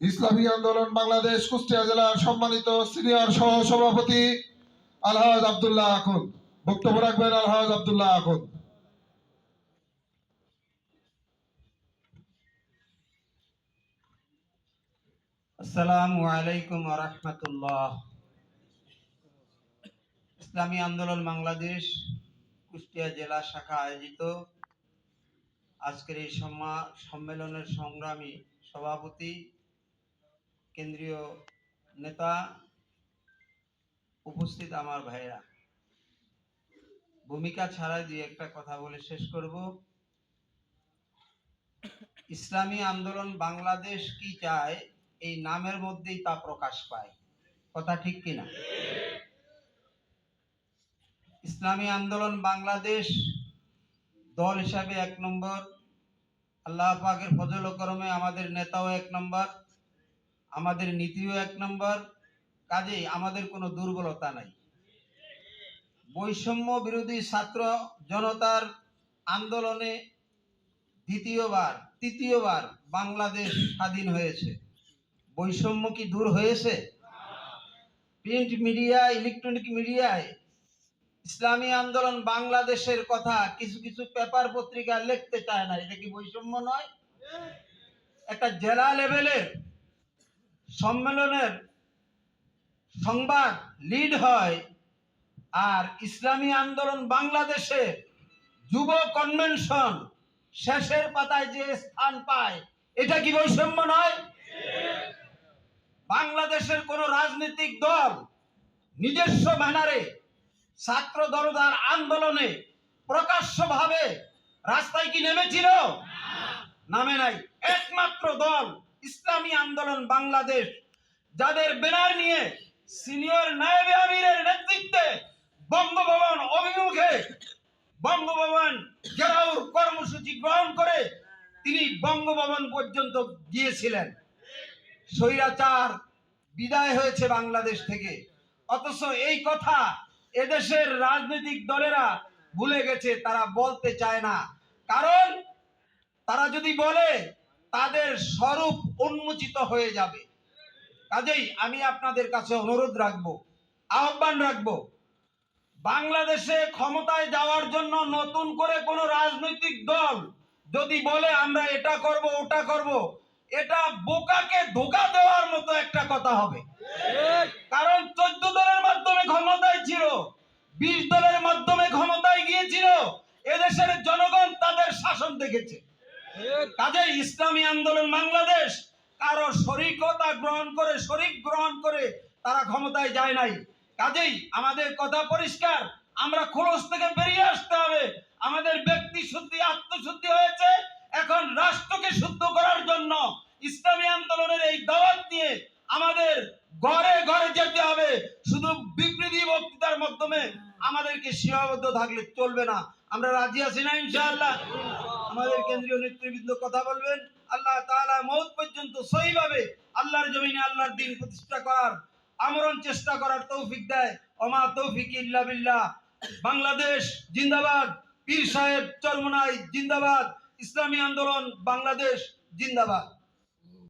ইসলামী আন্দোলন বাংলাদেশ কুষ্টিয়া জেলার সম্মানিত সিনিয়র সহ সভাপতি আলহাজ আব্দুল্লাহ আকুন বক্তব্য রাখবেন আলহাজ আব্দুল্লাহ আকুন আসসালামু আলাইকুম রহমতুল্লাহ। ইসলামী আন্দোলন বাংলাদেশ কুষ্টিয়া জেলা শাখা আয়োজিত। আজকের এই সম্মা- সম্মেলনের সংগ্রামী সভাপতি কেন্দ্রীয় নেতা উপস্থিত আমার ভাইয়েরা। ভূমিকা ছাড়াই দুই একটা কথা বলে শেষ করব। ইসলামী আন্দোলন বাংলাদেশ কি চায়, এই নামের মধ্যেই তা প্রকাশ পায়। কথা ঠিক কিনা? ইসলামী আন্দোলন বাংলাদেশ দল হিসাবে এক নম্বর, আল্লাহ পাকের ফজল করমে আমাদের নেতাও এক নম্বর। আমাদের নীতিও এক নম্বর, কাজেই আমাদের কোনো দুর্বলতা নাই। বৈষম্য বিরোধী ছাত্র জনতার আন্দোলনে দ্বিতীয়বার, তৃতীয়বার বাংলাদেশ স্বাধীন হয়েছে। বৈষম্য কি দূর হয়েছে? প্রিন্ট মিডিয়া, ইলেকট্রনিক মিডিয়ায় ইসলামী আন্দোলন বাংলাদেশের কথা কিছু কিছু পেপার পত্রিকা লিখতে চায় না। এটা কি বৈষম্য নয়? একটা জেলা লেভেলের সম্মেলনের সংবাদ লিড হয় আর ইসলামী আন্দোলন বাংলাদেশে যুব কনভেনশন শেষের পাতায় যে স্থান পায়, এটা কি বৈষম্য নয়? বাংলাদেশের কোন রাজনৈতিক দল নিজস্ব ব্যানারে ছাত্র দলদার আন্দোলনে প্রকাশ্যভাবে রাস্তায় কি নেমেছিল? নামে নাই। একমাত্র দল ইসলামী আন্দোলন বাংলাদেশ, যাদের ব্যানার নিয়ে সিনিয়র নায়েবে আমিরের নেতৃত্বে বঙ্গভবন অভিমুখে বঙ্গভবন ঘেরাওর কর্মসূচি গ্রহণ করে তিনি বঙ্গভবন পর্যন্ত গিয়েছিলেন। স্বৈরাচার বিদায় হয়েছে বাংলাদেশ থেকে। অথচ এই কথা এদেশের রাজনৈতিক দলেরা ভুলে গেছে, তারা বলতে চায় না। কারণ তারা যদি বলে তাদের স্বরূপ উন্মোচিত হয়ে যাবে। কাজেই আমি আপনাদের কাছে অনুরোধ রাখব, আহ্বান রাখব, বাংলাদেশে ক্ষমতায় যাওয়ার জন্য নতুন করে কোন রাজনৈতিক দল যদি বলে, আমরা এটা করব, ওটা করব, এটা বোকাকে ধোকা দেওয়ার মতো একটা কথা হবে। কারণ চোদ্দ দলের মাধ্যমে ক্ষমতায় ছিল, বিশ দলের মাধ্যমে ক্ষমতায় গিয়েছিল, এদেশের জনগণ তাদের শাসন দেখেছে। কাজে ইসলামী আন্দোলন বাংলাদেশ, কারও শরিকতা গ্রহণ করে, শরিক গ্রহণ করে তারা ক্ষমতায় যায় নাই। কাজেই আমাদের কথা পরিষ্কার, আমরা খোলস থেকে বেরিয়ে আসতে হবে। আমাদের ব্যক্তি শুদ্ধি, আত্মশুদ্ধি হয়েছে। এখন রাষ্ট্রকে শুদ্ধ করার জন্য ইসলামী আন্দোলনের এই দাওয়াত নিয়ে আমাদের ঘরে ঘরে যেতে হবে। শুধু বিবৃতি বক্তৃতার মাধ্যমে আমাদেরকে সীমাবদ্ধ থাকলে চলবে না। আমরা রাজি আছি না, ইনশাআল্লাহ? আমাদের কেন্দ্রীয় নেতৃবৃন্দ কথা বলবেন। আল্লাহ তাহলে মৌত পর্যন্ত সহিভাবে আল্লাহর জমিনে আল্লাহর দিন প্রতিষ্ঠা করার আমরণ চেষ্টা করার তৌফিক দেয়। অমা তৌফিক ইল্লা বিল্লাহ। বাংলাদেশ জিন্দাবাদ। পীর সাহেব চরমনাই জিন্দাবাদ। ইসলামী আন্দোলন বাংলাদেশ জিন্দাবাদ।